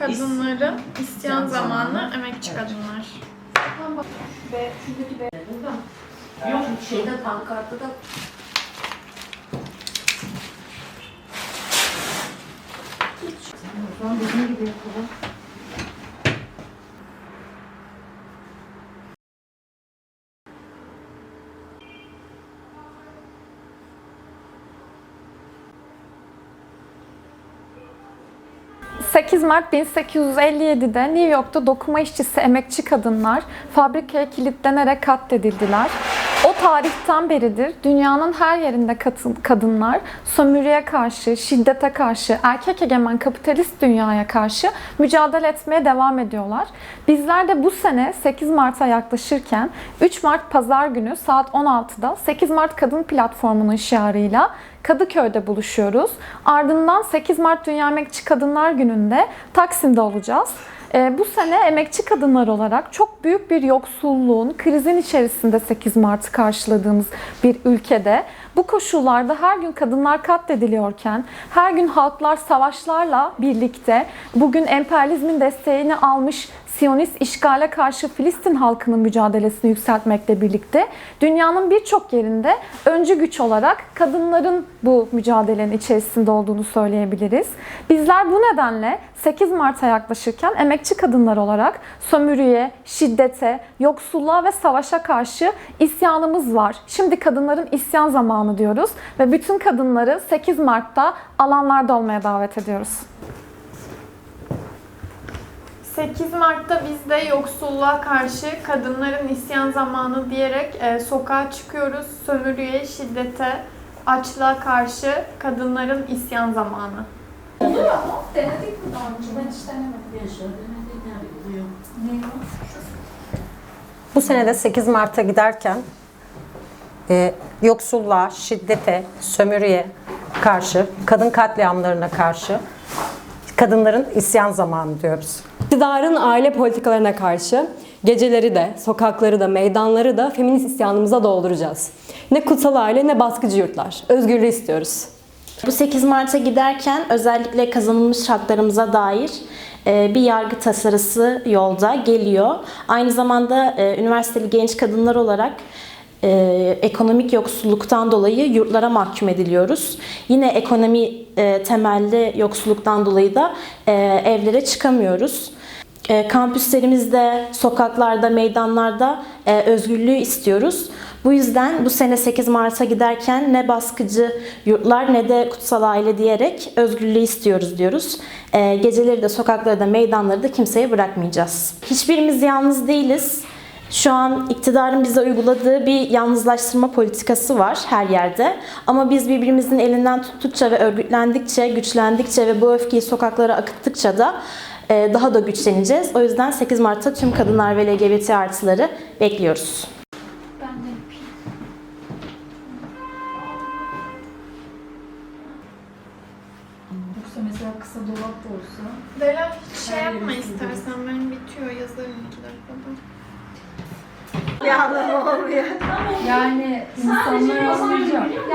Kadınların isyan zamanı. emekçi kadınlar. Yok şeyde pankartta da. O zaman bizim gibi yapalım. 8 Mart 1857'de New York'ta dokuma işçisi emekçi kadınlar fabrikaya kilitlenerek katledildiler. O tarihten beridir dünyanın her yerinde katın- kadınlar sömürüye karşı, şiddete karşı, erkek egemen kapitalist dünyaya karşı mücadele etmeye devam ediyorlar. Bizler de bu sene 8 Mart'a yaklaşırken 3 Mart Pazar günü saat 16'da 8 Mart Kadın Platformu'nun şiarıyla Kadıköy'de buluşuyoruz. Ardından 8 Mart Dünya Emekçi Kadınlar Günü'nde Taksim'de olacağız. Ee, bu sene emekçi kadınlar olarak çok büyük bir yoksulluğun, krizin içerisinde 8 Mart'ı karşıladığımız bir ülkede bu koşullarda her gün kadınlar katlediliyorken, her gün halklar savaşlarla birlikte bugün emperyalizmin desteğini almış Siyonist işgale karşı Filistin halkının mücadelesini yükseltmekle birlikte dünyanın birçok yerinde öncü güç olarak kadınların bu mücadelenin içerisinde olduğunu söyleyebiliriz. Bizler bu nedenle 8 Mart'a yaklaşırken emekçi kadınlar olarak sömürüye, şiddete, yoksulluğa ve savaşa karşı isyanımız var. Şimdi kadınların isyan zamanı diyoruz ve bütün kadınları 8 Mart'ta alanlarda olmaya davet ediyoruz. 8 Mart'ta biz de yoksulluğa karşı kadınların isyan zamanı diyerek e, sokağa çıkıyoruz. Sömürüye, şiddete, açlığa karşı kadınların isyan zamanı. Denedik mi daha önce? Ben hiç denemedim. Bu sene de 8 Mart'a giderken e, yoksulluğa, şiddete, sömürüye karşı, kadın katliamlarına karşı kadınların isyan zamanı diyoruz. İktidarın aile politikalarına karşı geceleri de, sokakları da, meydanları da feminist isyanımıza dolduracağız. Ne kutsal aile ne baskıcı yurtlar. Özgürlüğü istiyoruz. Bu 8 Mart'a giderken özellikle kazanılmış haklarımıza dair e, bir yargı tasarısı yolda geliyor. Aynı zamanda e, üniversiteli genç kadınlar olarak e, ekonomik yoksulluktan dolayı yurtlara mahkum ediliyoruz. Yine ekonomi e, temelli yoksulluktan dolayı da e, evlere çıkamıyoruz. E, Kampüslerimizde, sokaklarda, meydanlarda e, özgürlüğü istiyoruz. Bu yüzden bu sene 8 Mart'a giderken ne baskıcı yurtlar ne de kutsal aile diyerek özgürlüğü istiyoruz diyoruz. E, Geceleri de sokakları da meydanları da kimseye bırakmayacağız. Hiçbirimiz yalnız değiliz. Şu an iktidarın bize uyguladığı bir yalnızlaştırma politikası var her yerde. Ama biz birbirimizin elinden tuttukça ve örgütlendikçe, güçlendikçe ve bu öfkeyi sokaklara akıttıkça da e, daha da güçleneceğiz. O yüzden 8 Mart'ta tüm kadınlar ve LGBT artıları bekliyoruz. Yoksa mesela kısa dolap da olsa. Bela hiç şey yapma istersen. Benim bitiyor yazarım 2 dakikada. Yani insanlar anlayacak.